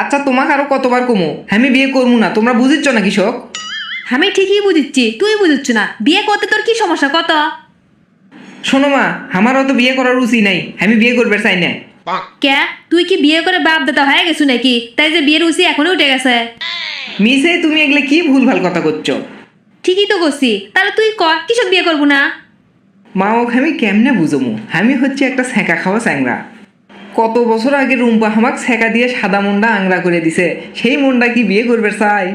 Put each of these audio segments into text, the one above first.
আচ্ছা তোমাকে আরও কতবার কমো? আমি বিয়ে করব না। তোমরা বুঝিচ্ছ না কৃষক আমি ঠিকই বুঝিচ্ছি তুই বুঝিচ্ছ না। বিয়ে করতে তোর কি সমস্যা? কত? শোনো মা আমার অত বিয়ে করার রুচি নাই। আমি বিয়ে করবে চাই না। কে? তুই কি বিয়ে করে বাপ দাদা হয়ে গেছো নাকি? তাই যে বিয়ের উচি এখনও উঠে গেছে। মিসে তুমি এগুলো কি ভুলভাল কথা করছ? ঠিকই তো করছি। তাহলে তুই ক? কিসব বিয়ে করব না? মা ওকে আমি কেমনে বুঝমু? আমি হচ্ছে একটা সেঁকা খাওয়া চ্যাংরা কত বছর আগে রুম্পা আমাক সেঁকা দিয়ে সাদা মুন্ডা আংরা করে দিছে। সেই মুন্ডা কি বিয়ে করবে চাই?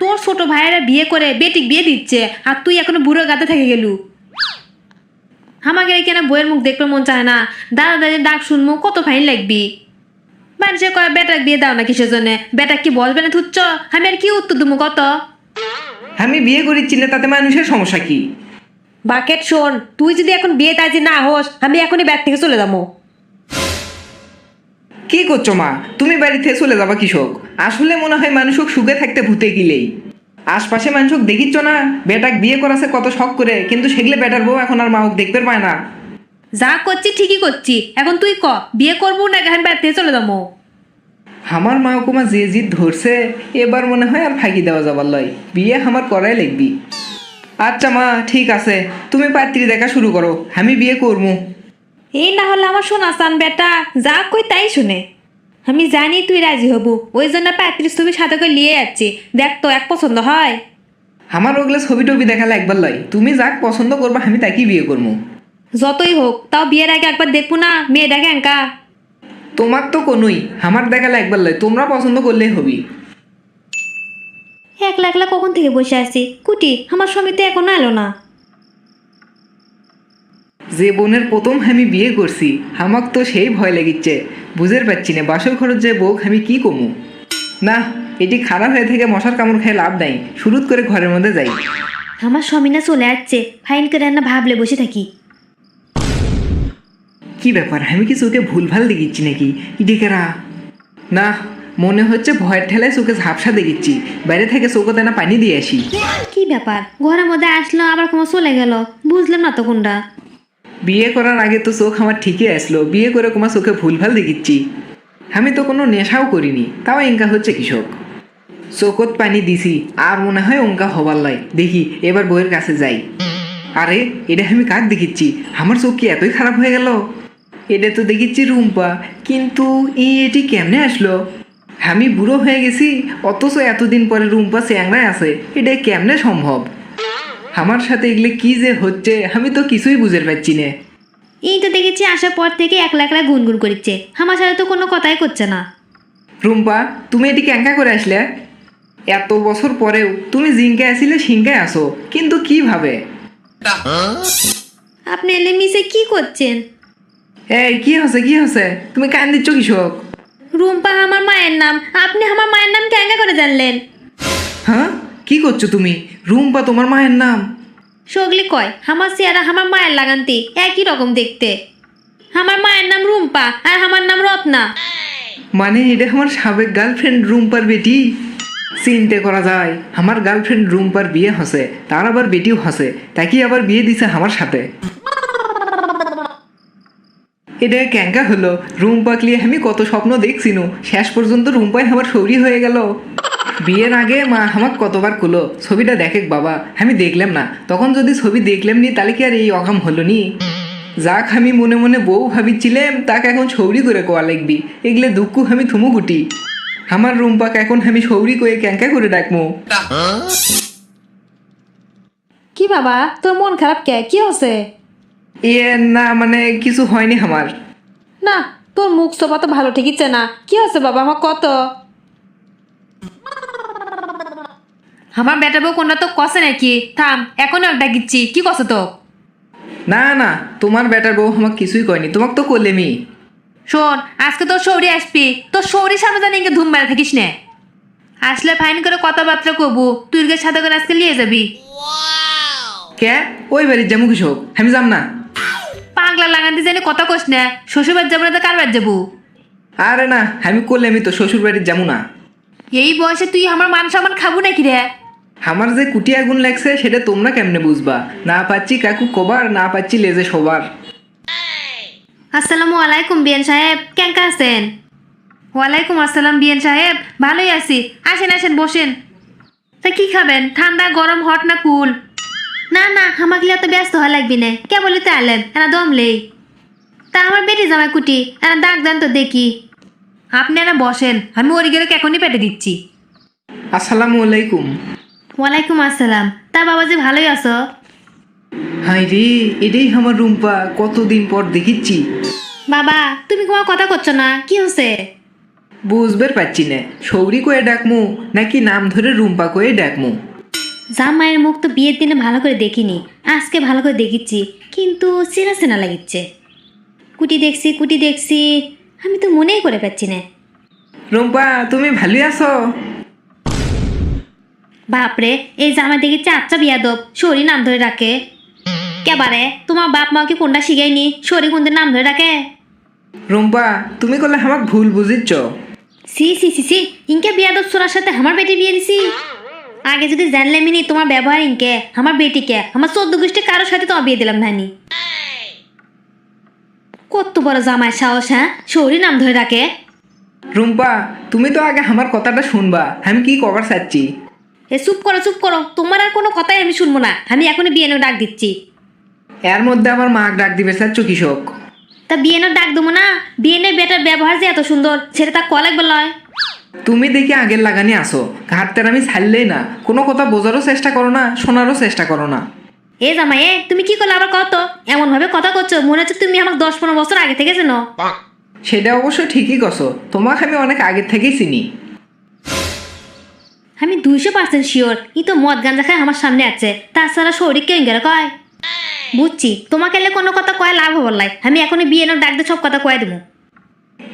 তোর ছোট ভাইয়েরা বিয়ে করে বেটিক বিয়ে দিচ্ছে আর তুই এখনও বুড়ো গাতে থেকে গেলু। আমাকে কেন বইয়ের মুখ দেখতে মন চায় না। দাদা দাদির ডাক শুনব কত ফাইন লাগবি। মানুষে কয় বেটাক বিয়ে দাও না কিসের জন্য বেটাক কি বলবে না থুচ্ছ আমি আর কি উত্তর দেবো কত? আমি বিয়ে করেছি না তাতে মানুষের সমস্যা কি? বাকেট শোন তুই যদি এখন বিয়ে তাজি না হোস আমি এখনই ব্যাগ থেকে চলে যাব। কি করছ মা? তুমি বাড়িতে চলে যাবা কৃষক। আসলে মনে হয় মানুষক সুখে থাকতে ভূতে গিলেই। আশপাশে মানুষক দেখিচ্ছ না বেটাক বিয়ে করাছে কত শখ করে কিন্তু সেগুলো বেটার বউ এখন আর মাওক দেখতে পায় না। যা করছি ঠিকই করছি এখন তুই ক বিয়ে করব না এখন বাড়িতে চলে যাব? আমার মা কুমা যে জিদ ধরছে এবার মনে হয় আর ফাঁকি দেওয়া যাবার লয়। বিয়ে আমার করাই লিখবি আচ্ছা মা ঠিক আছে তুমি পাত্রী দেখা শুরু করো আমি বিয়ে করব। এই না হলে আমার শোনা চান বেটা যা কই তাই শুনে। আমি জানি তুই রাজি হব ওই জন্য প্যাত্রিশ ছবি সাথে করে নিয়ে যাচ্ছি। দেখ তো এক পছন্দ হয়। আমার ওগুলো ছবি টবি দেখালে একবার লয়। তুমি যাক পছন্দ করবা আমি তাকেই বিয়ে করব যতই হোক তাও বিয়ের আগে একবার দেখব না মেয়ে দেখে এঙ্কা তোমার তো কোনোই আমার দেখালে একবার লয়। তোমরা পছন্দ করলেই হবি। একলা একলা কখন থেকে বসে আছি? কুটি আমার স্বামী তো এখনও এলো না। যে বোনের প্রথম আমি বিয়ে করছি আমাক তো সেই ভয় লেগেছে বুঝের পাচ্ছি না বাসর খরচ যে বউ আমি কি কমু? না এটি খারাপ হয়ে থেকে মশার কামড় খেয়ে লাভ নাই শুরুত করে ঘরের মধ্যে যাই। আমার স্বামী না চলে যাচ্ছে ফাইন করে না ভাবলে বসে থাকি। কি ব্যাপার আমি কি চোখে ভুলভাল দেখিচ্ছি নাকি? ইডিকেরা না মনে হচ্ছে ভয়ের ঠেলায় চোখে ঝাপসা দেখিচ্ছি বাইরে থেকে চোখতে না পানি দিয়ে আসি। কি ব্যাপার ঘরের মধ্যে আসলো আবার কোনো চলে গেল বুঝলাম না তো কোনটা। বিয়ে করার আগে তো চোখ আমার ঠিকই আসলো। বিয়ে করে তোমার চোখে ভুলভাল দেখিচ্ছি। আমি তো কোনো নেশাও করিনি, তাও এঙ্কা হচ্ছে কৃষক। চোখত পানি দিছি, আর মনে হয় অঙ্কা হবার লাই। দেখি, এবার বইয়ের কাছে যাই। আরে, এটা আমি কাক দেখিচ্ছি? আমার চোখ কি এতই খারাপ হয়ে গেল? এটা তো দেখিচ্ছি রুম্পা, কিন্তু ই এটি কেমনে আসলো? আমি বুড়ো হয়ে গেছি, অথচ এতদিন পরে রুম্পা চ্যাংরায় আছে, এটা কেমনে সম্ভব? আমার সাথে এগুলো কি যে হচ্ছে আমি তো কিছুই বুঝতে পারছি না। এই তো দেখেছি আসার পর থেকে একলা একলা গুনগুন করছে আমার সাথে তো কোনো কথাই করছে না। রুম্পা তুমি এটি ক্যাঙ্কা করে আসলে? এত বছর পরেও তুমি জিঙ্কে আসিলে সিংকায় আসো কিন্তু কীভাবে আপনি এলে মিশে কি করছেন? এই কি হচ্ছে কি হচ্ছে তুমি কান দিচ্ছ কৃষক? রুম্পা আমার মায়ের নাম। আপনি আমার মায়ের নাম কেঙ্গা করে জানলেন? হ্যাঁ? কি করছ তুমি? রুম্পা তোমার মায়ের নাম। সগলি কয় আমার চেহারা আমার মায়ের লাগান্তি একই রকম দেখতে। আমার মায়ের নাম রুম্পা আর আমার নাম রত্না। মানে এটা আমার সাবেক গার্লফ্রেন্ড রুম্পার বেটি? চিনতে করা যায় আমার গার্লফ্রেন্ড রুম্পার বিয়ে হসে তার আবার বেটিও হসে তাকে আবার বিয়ে দিছে আমার সাথে। এটা ক্যাঙ্কা হলো রুম্পা ক্লিয়ে আমি কত স্বপ্ন দেখছিনু শেষ পর্যন্ত রুম্পাই আমার সৌরি হয়ে গেল। বিয়ের আগে মা আমাকে কতবার কুলো ছবিটা দেখে বাবা আমি দেখলাম না। তখন যদি ছবি দেখলাম নি তাহলে কি আর এই অকাম হলো নি? যাক আমি মনে মনে বউ ভাবিছিলাম তাকে এখন সৌরি করে কোয়া লাগবি এগুলো দুঃখ আমি থুমু গুটি। আমার রুম্পাকে এখন আমি সৌরি করে ক্যাঙ্কা করে ডাকমু। কি বাবা তোর মন খারাপ কে? কি হচ্ছে? ইয়ে না মানে কিছু হয়নি আমার। না তোর মুখ সোপা তো ভালো ঠিকইছে না। কি হচ্ছে বাবা আমার কত? আমার বেটা বউ কোনটা তো কষে নাকি? থাম এখন একটা গিচ্ছি। কি কষে তো? না না তোমার বেটার বউ আমাকে কিছুই কয়নি। তোমাকে তো করলেমি শোন আজকে তোর শৌরি আসবি। তোর শৌরি সামনে জানি ধুম মেরে থাকিস নে। আসলে ফাইন করে কথাবার্তা কবু। তুই গিয়ে সাথে করে আজকে নিয়ে যাবি। কে? ওই বাড়ির যাব কৃষক আমি যাম না। পাগলা লাগান্তি জানি কথা কোস না। শ্বশুরবার যাব না তো কার বাড়ি যাব? আরে না আমি করলেমি তো শ্বশুর বাড়ির যাব না। এই বয়সে তুই আমার মান সম্মান খাব নাকি রে? আমার যে কুটি আগুন লাগছে সেটা তোমরা কেমনে বুঝবা? না পাচ্ছি কাকু কবার না পাচ্ছি লেজে সবার। আসসালামু আলাইকুম বিয়ান সাহেব। কেঙ্কা আছেন? ওয়ালাইকুম আসসালাম বিএন সাহেব। ভালোই আছি। আসেন আসেন বসেন। তা কি খাবেন? ঠান্ডা গরম হট না কুল? না না আমাকে এত ব্যস্ত হওয়া লাগবি না। কে বলে তো আলেন এনা দমলেই তা আমার বেটি জামাই কুটি এনা দাগ দেন তো দেখি। আপনি এনা বসেন আমি ওরি গেলে এখনই পেটে দিচ্ছি। আসসালামু আলাইকুম। ওয়ালাইকুম আসসালাম। তা বাবা যে ভালোই আছো? হাই রে এটাই আমার রুম্পা কতদিন পর দেখিচ্ছি। বাবা তুমি কোনো কথা করছ না কি হচ্ছে? বুঝবার পাচ্ছি না সৌরি কয়ে ডাকমু নাকি নাম ধরে রুম্পা কয়ে ডাকমু? জামাইয়ের মুখ তো বিয়ের দিনে ভালো করে দেখিনি আজকে ভালো করে দেখিচ্ছি কিন্তু চেনা চেনা লাগিচ্ছে। কুটি দেখছি কুটি দেখছি আমি তো মনেই করে পাচ্ছি না। রুম্পা তুমি ভালোই আছো? বাপরে এই জামাই দেখিচ্ছে আচ্ছা বিয়াদব শরী নাম ধরে রাখে। কেবারে তোমার বাপ মা কি কোনটা শিখাইনি শরী কোনদের নাম ধরে রাখে? রুম্পা তুমি করলে আমাকে ভুল বুঝিচ্ছ। সি সি সি সি ইনকে বিয়াদব সোনার সাথে আমার বেটি বিয়ে দিছি। আগে যদি জানলামই নি তোমার ব্যবহার ইনকে আমার বেটিকে আমার চোদ্দ গোষ্ঠী কারোর সাথে তোমার বিয়ে দিলাম নানি। কত বড় জামাই সাহস হ্যাঁ? শরীর নাম ধরে রাখে। রুম্পা তুমি তো আগে আমার কথাটা শুনবা আমি কি কবার চাচ্ছি এ চুপ করো চুপ করো। তোমার আর কোনো কথাই আমি শুনব না। আমি এখনই বিয়েনো ডাক দিচ্ছি। এর মধ্যে আমার মাক ডাক দিবে চাচ্ছ কৃষক তা বিয়েনো ডাক দেবো না? বিয়েনের বেটার ব্যবহার যে এত সুন্দর সেটা তা কলেক বলয় তুমি দেখি আগের লাগানি আসো। ঘাটতের আমি ছাড়লেই না। কোনো কথা বোঝারও চেষ্টা করো না শোনারও চেষ্টা করো না। এ জামাই এ তুমি কি করলে আবার কত এমন ভাবে কথা করছ মনে হচ্ছে তুমি আমাকে দশ পনেরো বছর আগে থেকে চেনো। সেটা অবশ্য ঠিকই কছো। তোমাকে আমি অনেক আগে থেকেই চিনি। আমি দুইশো পার্সেন্ট শিওর ই তো মদ গাঞ্জা খায় আমার সামনে আছে। তাছাড়া শরীর কেউ গেলে কয়? বুঝছি তোমাকে এলে কোনো কথা কয় লাভ হবার লাই। আমি এখনই বিয়ে নো ডাক দিয়ে সব কথা কয়ে দেবো।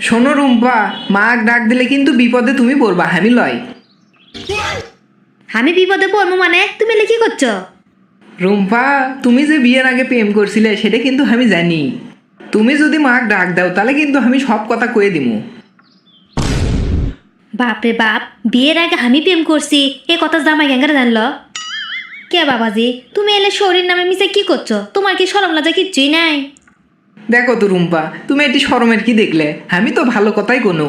শোনো রুম্পা মাক ডাক দিলে কিন্তু বিপদে তুমি পড়বা আমি লয়। আমি বিপদে পড়ব মানে? তুমি এলে কি করছ? রুম্পা তুমি যে বিয়ের আগে প্রেম করছিলে সেটা কিন্তু আমি জানি। তুমি যদি মাক ডাক দাও তাহলে কিন্তু আমি সব কথা কয়ে দিমু। বাপরে বাপ বিয়ের আগে আমি প্রেম করছি এ কথা জামাই গ্যাঙ্গারে জানলো? কে বাবাজি তুমি এলে শরীর নামে মিশে কি করছ? তোমার কি সরম লজ্জা কিচ্ছুই নাই? দেখো তো রুম্পা তুমি এটি শরমের কি দেখলে? আমি তো ভালো কথাই কোনো।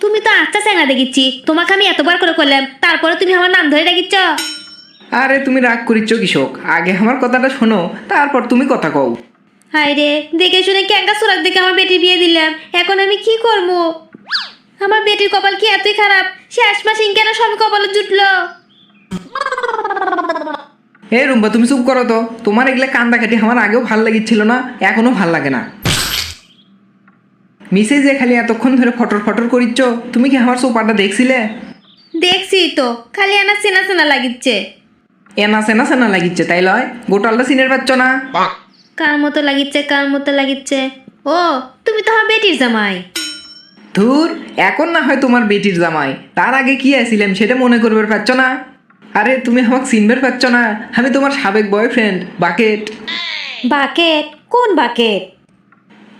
তুমি তো আচ্ছা চেঙ্গা দেখিচ্ছি তোমাকে আমি এতবার করে করলাম তারপরে তুমি আমার নাম ধরে ডাকিচ্ছ আরে তুমি রাগ করিচ্ছ কৃষক আগে আমার কথাটা শোনো তারপর তুমি কথা কও। হাই রে দেখে শুনে ক্যাঙ্কা সুরাক দেখে আমার বেটির বিয়ে দিলাম এখন আমি কি করব? আমার বেটির কপাল কি এতই খারাপ? শেষ সিং কেন সব কপালে জুটলো? হে রুম্বা তুমি চুপ করো তো। তোমার এগুলো কান্দা কাটি আমার আগেও ভালো লাগিচ্ছিল না এখনও ভালো লাগে না। মিসে যে খালি এতক্ষণ ধরে ফটর ফটর করিচ্ছ তুমি কি আমার সোপাটা দেখছিলে? দেখছি তো খালি আনা চেনা চেনা লাগিচ্ছে। এনা সেনা সেনা লাগিচ্ছে তাই লয়। গোটালটা সিনের পাচ্ছ না। কার মতো লাগিচ্ছে কার মতো লাগিচ্ছে? ও তুমি তো আমার বেটির জামাই। ধুর এখন না হয় তোমার বেটির জামাই। তার আগে কি আছিলাম সেটা মনে করবে পারছ না? আরে তুমি আমাকে চিনবার পারছ না। আমি তোমার সাবেক বয়ফ্রেন্ড বাকেট। বাকেট? কোন বাকেট?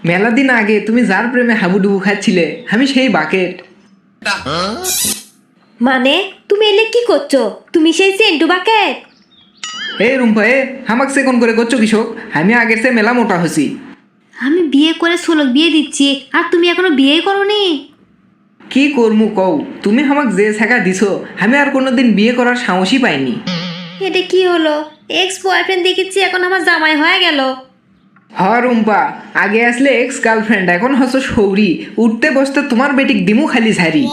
মেলা দিন আগে তুমি যার প্রেমে হাবুডুবু খাচ্ছিলে আমি সেই বাকেট। মানে তুমি এলে কি করছ? তুমি সেই সেন্টু বাকেট? এই রুম্পা এ আমাকে সেকন করে করছ কৃষক আমি আগের সে মেলা মোটা হসি। আমি বিয়ে করে ষোলক বিয়ে দিচ্ছি আর তুমি এখনও বিয়েই করোনি। কি করমু কও? তুমি আমাকে যে শেখা দিছো আমি আর কোনোদিন বিয়ে করার সাহসই পাইনি। এটা কি হলো? এক্স বয়ফ্রেন্ড দেখেছি এখন আমার জামাই হয়ে গেল। হ রুম্পা আগে আসলে এক্স গার্লফ্রেন্ড এখন হচ্ছে সৌরি। উঠতে বসতে তোমার বেটিক দিমু খালি ঝাড়ি।